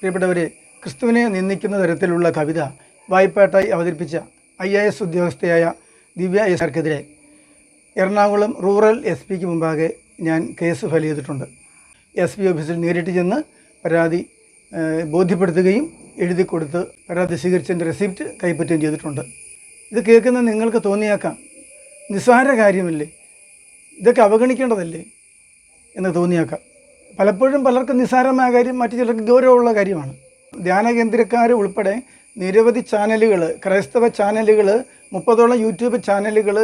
പ്രിയപ്പെട്ടവരെ ക്രിസ്തുവിനെ നിന്ദിക്കുന്ന തരത്തിലുള്ള കവിത വായ്പാട്ടായി അവതരിപ്പിച്ച ഐ എ എസ് ഉദ്യോഗസ്ഥയായ ദിവ്യ എസ്ആർക്കെതിരെ എറണാകുളം റൂറൽ എസ് പിക്ക് മുമ്പാകെ ഞാൻ കേസ് ഫയൽ ചെയ്തിട്ടുണ്ട്. എസ് പി ഓഫീസിൽ നേരിട്ട് ചെന്ന് പരാതി ബോധ്യപ്പെടുത്തുകയും എഴുതി കൊടുത്ത് പരാതി സ്വീകരിച്ചതിന്റെ റെസിപ്റ്റ് കൈപ്പറ്റുകയും ചെയ്തിട്ടുണ്ട്. ഇത് കേൾക്കുന്ന നിങ്ങൾക്ക് തോന്നിയേക്കാം നിസ്സാര കാര്യമല്ലേ? ഇതൊക്കെ അവഗണിക്കേണ്ടതല്ലേ? എന്ന് തോന്നിയേക്കാം. പലപ്പോഴും പലർക്കും നിസ്സാരമായ കാര്യം മറ്റു ചിലർക്ക് ഗൗരവമുള്ള കാര്യമാണ് ധ്യാന കേന്ദ്രക്കാർ ഉൾപ്പെടെ നിരവധി ചാനലുകൾ ക്രൈസ്തവ ചാനലുകൾ മുപ്പതോളം യൂട്യൂബ് ചാനലുകൾ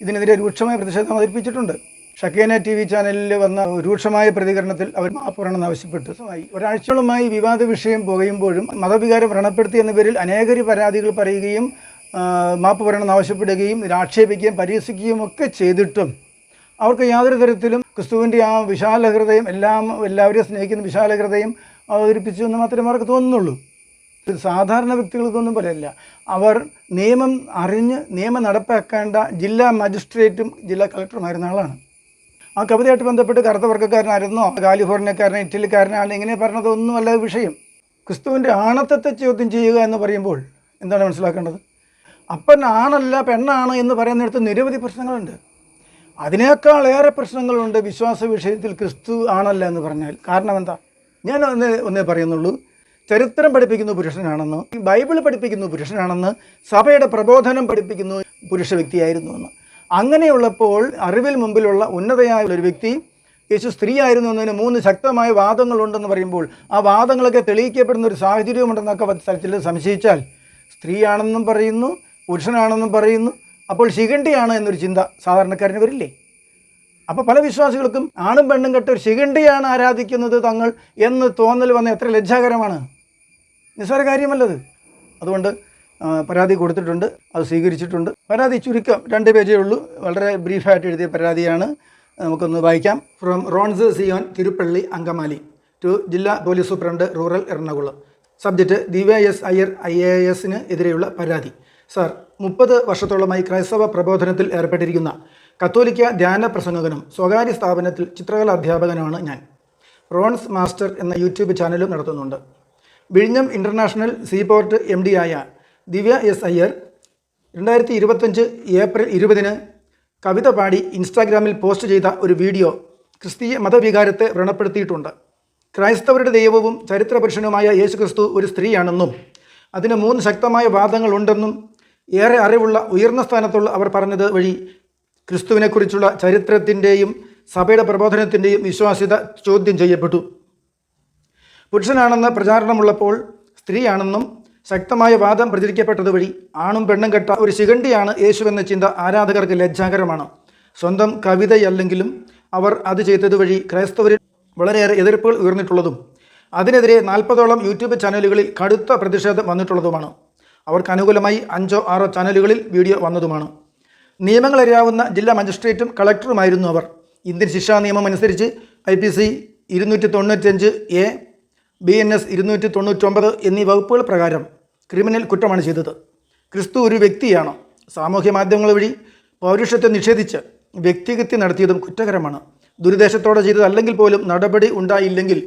ഇതിനെതിരെ രൂക്ഷമായ പ്രതിഷേധം അവതരിപ്പിച്ചിട്ടുണ്ട് ഷക്കേന ടി വി ചാനലിൽ വന്ന രൂക്ഷമായ പ്രതികരണത്തിൽ അവർ മാപ്പുറണമെന്ന് ആവശ്യപ്പെട്ടു. ഒരാഴ്ചയോളമായി വിവാദ വിഷയം പുകയുമ്പോഴും മതവികാരം വ്രണപ്പെടുത്തി എന്ന പേരിൽ അനേകരി പരാതികൾ പറയുകയും മാപ്പ് പറയണമെന്ന് ആവശ്യപ്പെടുകയും ആക്ഷേപിക്കുകയും പരിഹസിക്കുകയും ഒക്കെ ചെയ്തിട്ടും അവർക്ക് യാതൊരു തരത്തിലും ക്രിസ്തുവിന്റെ ആ വിശാല ഹൃദയം എല്ലാം എല്ലാവരെയും സ്നേഹിക്കുന്ന വിശാല ഹൃദയം അവതരിപ്പിച്ചു എന്ന് മാത്രമേ അവർക്ക് തോന്നുന്നുള്ളൂ. സാധാരണ വ്യക്തികൾക്കൊന്നും പറയല്ല അവർ നിയമം അറിഞ്ഞ് നിയമം നടപ്പാക്കേണ്ട ജില്ലാ മജിസ്ട്രേറ്റും ജില്ലാ കളക്ടറുമായിരുന്ന ആളാണ്. ആ കവിതയായിട്ട് ബന്ധപ്പെട്ട് കറുത്ത വർഗക്കാരനായിരുന്നോ കാലിഫോർണിയക്കാരനോ ഇറ്റലിക്കാരനാണ് ഇങ്ങനെ പറഞ്ഞതൊന്നുമല്ല വിഷയം. ക്രിസ്തുവിന്റെ ആണത്തത്തെ ചോദ്യം ചെയ്യുക എന്ന് പറയുമ്പോൾ എന്താണ് മനസ്സിലാക്കേണ്ടത്? അപ്പൻ ആണല്ല പെണ്ണാണ് എന്ന് പറയുന്നിടത്ത് നിരവധി പ്രശ്നങ്ങളുണ്ട്. അതിനേക്കാൾ ഏറെ പ്രശ്നങ്ങളുണ്ട് വിശ്വാസ വിഷയത്തിൽ ക്രിസ്തു ആണല്ല എന്ന് പറഞ്ഞാൽ. കാരണം എന്താ? ഞാൻ ഒന്ന് ഒന്നേ പറയുന്നുള്ളൂ. ചരിത്രം പഠിപ്പിക്കുന്ന പുരുഷനാണെന്ന് ബൈബിൾ പഠിപ്പിക്കുന്ന പുരുഷനാണെന്ന് സഭയുടെ പ്രബോധനം പഠിപ്പിക്കുന്ന പുരുഷ വ്യക്തിയായിരുന്നു എന്ന്. അങ്ങനെയുള്ളപ്പോൾ അറിവിൽ മുമ്പിലുള്ള ഉന്നതയായ ഒരു വ്യക്തി യേശു സ്ത്രീ ആയിരുന്നു എന്നതിന് മൂന്ന് ശക്തമായ വാദങ്ങളുണ്ടെന്ന് പറയുമ്പോൾ ആ വാദങ്ങളൊക്കെ തെളിയിക്കപ്പെടുന്ന ഒരു സാഹചര്യമുണ്ടെന്നൊക്കെ സ്ഥലത്തിൽ സംശയിച്ചാൽ സ്ത്രീയാണെന്നും പറയുന്നു പുരുഷനാണെന്നും പറയുന്നു അപ്പോൾ ശിഖണ്ഡിയാണ് എന്നൊരു ചിന്ത സാധാരണക്കാരന് വരില്ലേ? അപ്പോൾ പല വിശ്വാസികൾക്കും ആണും പെണ്ണും കെട്ട ഒരു ശിഖണ്ഡിയാണ് ആരാധിക്കുന്നത് തങ്ങൾ എന്ന് തോന്നൽ വന്ന എത്ര ലജ്ജാകരമാണ്. നിസ്സാര കാര്യമല്ലത്. അതുകൊണ്ട് പരാതി കൊടുത്തിട്ടുണ്ട് അത് സ്വീകരിച്ചിട്ടുണ്ട്. പരാതി ചുരുക്കം രണ്ട് പേജേ ഉള്ളൂ. വളരെ ബ്രീഫായിട്ട് എഴുതിയ പരാതിയാണ്. നമുക്കൊന്ന് വായിക്കാം. From Rons Zion Thiruppally Angamaly to ജില്ലാ police superintendent rural Ernakulam. Subject Divya S Iyer I A എസിന് എതിരെയുള്ള പരാതി. സാർ മുപ്പത് വർഷത്തോളമായി ക്രൈസ്തവ പ്രബോധനത്തിൽ ഏർപ്പെട്ടിരിക്കുന്ന കത്തോലിക്ക ധ്യാന പ്രസംഗകനും സ്വകാര്യ സ്ഥാപനത്തിൽ ചിത്രകലാ അധ്യാപകനുമാണ് ഞാൻ. റോൺസ് മാസ്റ്റർ എന്ന യൂട്യൂബ് ചാനലും നടത്തുന്നുണ്ട്. വിഴിഞ്ഞം ഇന്റർനാഷണൽ സീപോർട്ട് എം ഡി ആയ ദിവ്യ എസ് അയ്യർ രണ്ടായിരത്തി ഇരുപത്തഞ്ച് ഏപ്രിൽ ഇരുപതിന് കവിത പാടി ഇൻസ്റ്റാഗ്രാമിൽ പോസ്റ്റ് ചെയ്ത ഒരു വീഡിയോ ക്രിസ്തീയ മതവികാരത്തെ വ്രണപ്പെടുത്തിയിട്ടുണ്ട്. ക്രൈസ്തവരുടെ ദൈവവും ചരിത്രപുരുഷനുമായ യേശുക്രിസ്തു ഒരു സ്ത്രീയാണെന്നും അതിന് മൂന്ന് ശക്തമായ വാദങ്ങളുണ്ടെന്നും ഏറെ അറിവുള്ള ഉയർന്ന സ്ഥാനത്തുള്ള അവർ പറഞ്ഞത് വഴി ക്രിസ്തുവിനെക്കുറിച്ചുള്ള ചരിത്രത്തിന്റെയും സഭയുടെ പ്രബോധനത്തിന്റെയും വിശ്വാസ്യത ചോദ്യം ചെയ്യപ്പെട്ടു. പുരുഷനാണെന്ന പ്രചാരണമുള്ളപ്പോൾ സ്ത്രീയാണെന്നും ശക്തമായ വാദം പ്രചരിക്കപ്പെട്ടത് വഴി ആണും പെണ്ണും കെട്ട ഒരു ശിഖണ്ഡിയാണ് യേശുവെന്ന ചിന്ത ആരാധകർക്ക് ലജ്ജാകരമാണ്. സ്വന്തം കവിതയല്ലെങ്കിലും അവർ അത് ചെയ്തത് വഴി ക്രൈസ്തവരിൽ വളരെയേറെ എതിർപ്പുകൾ ഉയർന്നിട്ടുള്ളതും അതിനെതിരെ നാൽപ്പതോളം യൂട്യൂബ് ചാനലുകളിൽ കടുത്ത പ്രതിഷേധം വന്നിട്ടുള്ളതുമാണ്. അവർക്ക് അനുകൂലമായി അഞ്ചോ ആറോ ചാനലുകളിൽ വീഡിയോ വന്നതുമാണ്. നിയമങ്ങൾ അറിയാവുന്ന ജില്ലാ മജിസ്ട്രേറ്റും കളക്ടറുമായിരുന്നു അവർ. ഇന്ത്യൻ ശിക്ഷാ നിയമം അനുസരിച്ച് ഐ പി സി ഇരുന്നൂറ്റി തൊണ്ണൂറ്റഞ്ച് എ ബി എൻ എസ് ഇരുന്നൂറ്റി തൊണ്ണൂറ്റൊമ്പത് എന്നീ വകുപ്പുകൾ പ്രകാരം ക്രിമിനൽ കുറ്റമാണ് ചെയ്തത്. ക്രിസ്തു ഒരു വ്യക്തിയാണ്? സാമൂഹ്യ മാധ്യമങ്ങൾ വഴി പൗരുഷത്തെ നിഷേധിച്ച് വ്യക്തിഹത്യ നടത്തിയതും കുറ്റകരമാണ്. ദുരുദ്ദേശത്തോടെ ചെയ്തതല്ലെങ്കിൽ പോലും നടപടി ഉണ്ടായില്ലെങ്കിൽ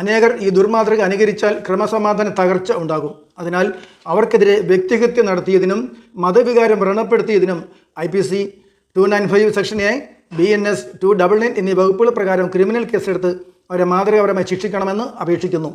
അനേകർ ഈ ദുർമാതൃക അനുകരിച്ചാൽ ക്രമസമാധാന തകർച്ച ഉണ്ടാകും. അതിനാൽ അവർക്കെതിരെ വ്യക്തിഹത്യ നടത്തിയതിനും മതവികാരം വ്രണപ്പെടുത്തിയതിനും I P C two nine five section A B N S two double nine എന്നീ വകുപ്പുകൾ പ്രകാരം ക്രിമിനൽ കേസെടുത്ത് അവരെ മാതൃകാപരമായി ശിക്ഷിക്കണമെന്ന് അപേക്ഷിക്കുന്നു.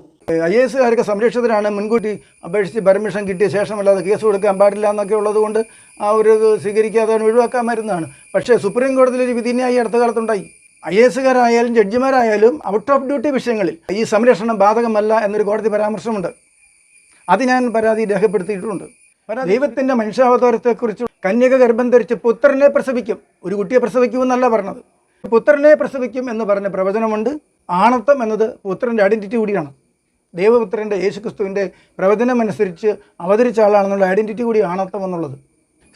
ഐ എ എസുകാർക്ക് സംരക്ഷിതരാണ്. മുൻകൂട്ടി അപേക്ഷിച്ച് പെർമിഷൻ കിട്ടിയ ശേഷമല്ലാതെ കേസ് കൊടുക്കാൻ പാടില്ല എന്നൊക്കെ ഉള്ളതുകൊണ്ട് ആ ഒരു സ്വീകരിക്കാതെ ഒഴിവാക്കാൻ മരുന്നാണ്. പക്ഷേ സുപ്രീം കോടതിയിൽ ഒരു വിധിന്യായി അടുത്ത കാലത്തുണ്ടായി. ഐ എസുകാരായാലും ജഡ്ജിമാരായാലും ഔട്ട് ഓഫ് ഡ്യൂട്ടി വിഷയങ്ങളിൽ ഈ സംരക്ഷണം ബാധകമല്ല എന്നൊരു കോടതി പരാമർശമുണ്ട്. അത് ഞാൻ പരാതി രേഖപ്പെടുത്തിയിട്ടുണ്ട്. ദൈവത്തിന്റെ മനുഷ്യാവതാരത്തെക്കുറിച്ച് കന്യക ഗർഭം ധരിച്ച് പുത്രനെ പ്രസവിക്കും. ഒരു കുട്ടിയെ പ്രസവിക്കുമെന്നല്ല പറഞ്ഞത്. പുത്രനെ പ്രസവിക്കും എന്ന് പറഞ്ഞ പ്രവചനമുണ്ട്. ആണത്വം എന്നത് പുത്രന്റെ ഐഡന്റിറ്റി കൂടിയാണ്. ദൈവപുത്രന്റെ യേശുക്രിസ്തുവിന്റെ പ്രവചനമനുസരിച്ച് അവതരിച്ച ആളാണെന്നുള്ള ഐഡന്റിറ്റി കൂടി ആണത്വം എന്നുള്ളത്.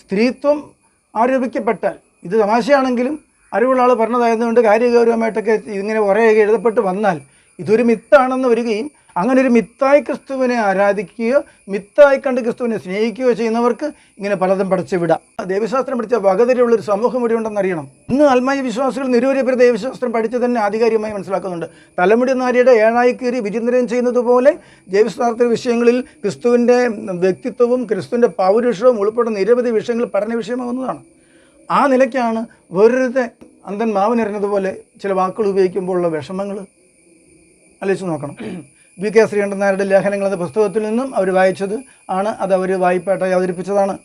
സ്ത്രീത്വം ആരോപിക്കപ്പെട്ടാൽ ഇത് തമാശയാണെങ്കിലും അറിവുള്ള ആൾ പറഞ്ഞതായതുകൊണ്ട് കാര്യഗൗരവമായിട്ടൊക്കെ ഇങ്ങനെ കുറേയൊക്കെ എഴുതപ്പെട്ട് വന്നാൽ ഇതൊരു മിത്താണെന്ന് വരികയും അങ്ങനെ ഒരു മിത്തായി ക്രിസ്തുവിനെ ആരാധിക്കുകയോ മിത്തായി കണ്ട് ക്രിസ്തുവിനെ സ്നേഹിക്കുകയോ ചെയ്യുന്നവർക്ക് ഇങ്ങനെ പലതും പഠിച്ചു വിടാം. ദൈവശാസ്ത്രം പഠിച്ച വകതിരിയുള്ളൊരു സമൂഹം ഇവിടെ ഉണ്ടെന്ന് അറിയണം. ഇന്ന് ആത്മായ വിശ്വാസികൾ നിരവധി പേര് ദൈവശാസ്ത്രം പഠിച്ച് തന്നെ ആധികാരികമായി മനസ്സിലാക്കുന്നുണ്ട്. തലമുടി നാരിയുടെ ഏഴായി കയറി വിചിന്തനം ചെയ്യുന്നത് പോലെ ദൈവശാസ്ത്ര വിഷയങ്ങളിൽ ക്രിസ്തുവിന്റെ വ്യക്തിത്വവും ക്രിസ്തുവിന്റെ പൗരുഷവും ഉൾപ്പെടുന്ന നിരവധി വിഷയങ്ങൾ പഠന വിഷയമാകുന്നതാണ് ആ നിലയ്ക്കാണ് വെറുതെ അന്തൻ മാവിനെറിഞ്ഞതുപോലെ ചില വാക്കുകൾ ഉപയോഗിക്കുമ്പോഴുള്ള വിഷമങ്ങൾ. ആലോചിച്ച് നോക്കണം. വി. കെ. ശ്രീകണ്ഠൻ നായരുടെ ലേഖനങ്ങൾ എന്ന പുസ്തകത്തിൽ നിന്നും അവർ വായിച്ചത് ആണ്. അത് അവർ വായ്പായിട്ടായി അവതരിപ്പിച്ചതാണ്.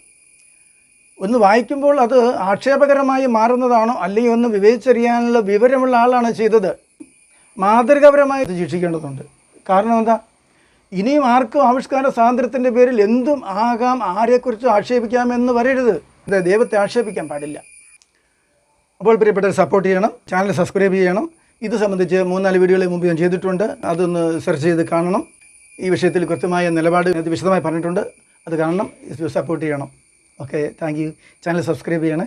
ഒന്ന് വായിക്കുമ്പോൾ അത് ആക്ഷേപകരമായി മാറുന്നതാണോ അല്ലെങ്കിൽ ഒന്ന് വിവേചിച്ചറിയാനുള്ള വിവരമുള്ള ആളാണ് ചെയ്തത്. മാതൃകാപരമായി ശിക്ഷിക്കേണ്ടതുണ്ട്. കാരണം എന്താ? ഇനിയും ആർക്കും ആവിഷ്കാര സ്വാതന്ത്ര്യത്തിന്റെ പേരിൽ എന്തും ആകാം ആരെക്കുറിച്ചും ആക്ഷേപിക്കാമെന്ന് വരരുത്. ഇത് ദൈവത്തെ ആക്ഷേപിക്കാൻ പാടില്ല. അപ്പോൾ പ്രിയപ്പെട്ടവർ സപ്പോർട്ട് ചെയ്യണം ചാനൽ സബ്സ്ക്രൈബ് ചെയ്യണം. ഇത് സംബന്ധിച്ച് മൂന്നാൽ വീഡിയോകൾ മുമ്പ് ഞാൻ ചെയ്തിട്ടുണ്ട്. അതൊന്ന് സെർച്ച് ചെയ്ത് കാണണം. ഈ വിഷയത്തിൽ കൃത്യമായ നിലപാട് വിശദമായി പറഞ്ഞിട്ടുണ്ട്. അത് കാണണം സപ്പോർട്ട് ചെയ്യണം. Okay thank you channel subscribe ചെയ്യണേ.